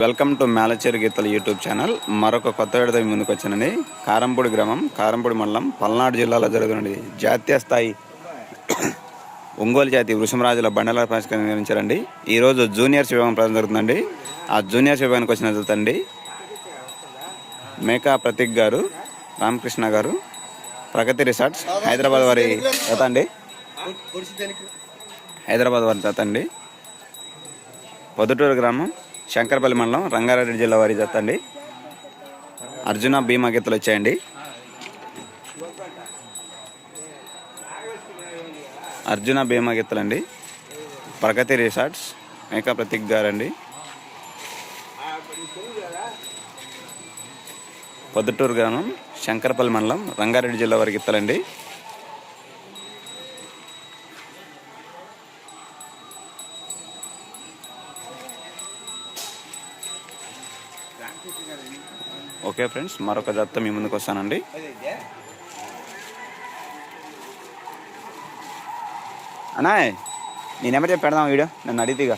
Welcome to మేలచేరు గీతల YouTube channel. మరొక కొత్త విడత ముందుకు వచ్చానండి కారంపూడి గ్రామం కారంపూడి మండలం పల్నాడు జిల్లాలో జరుగుతున్నది. జాతీయ స్థాయి ఒంగోలు జాతి వృషమరాజుల బండల పరిష్కారం నిర్వహించారండి. ఈరోజు జూనియర్స్ విభాగం ప్రారంభం జరుగుతుందండి. ఆ జూనియర్స్ విభాగానికి వచ్చిన జరుగుతుంది మేకా ప్రతీక్ గారు రామకృష్ణ గారు ప్రగతి రిసార్ట్స్ హైదరాబాద్ వారి జత అండి. హైదరాబాద్ వారి జత అండి. పొద్దుటూరు గ్రామం శంకరపల్లి మండలం రంగారెడ్డి జిల్లా వారి జత అండి. అర్జున భీమా గీతలు వచ్చాయండి. అర్జున భీమా గీతలు అండి ప్రగతి రిసార్ట్స్ మేకా ప్రతీక్ గారండి. పొద్దుటూరు గ్రామం శంకరపల్లి మండలం రంగారెడ్డి జిల్లా వారి గీతలండి. ఓకే ఫ్రెండ్స్ మరొక జాతతో మీ ముందుకు వస్తానండి. అన్నా నేనేమో చెప్పి పెడదాం వీడియో నన్ను అడిగితేగా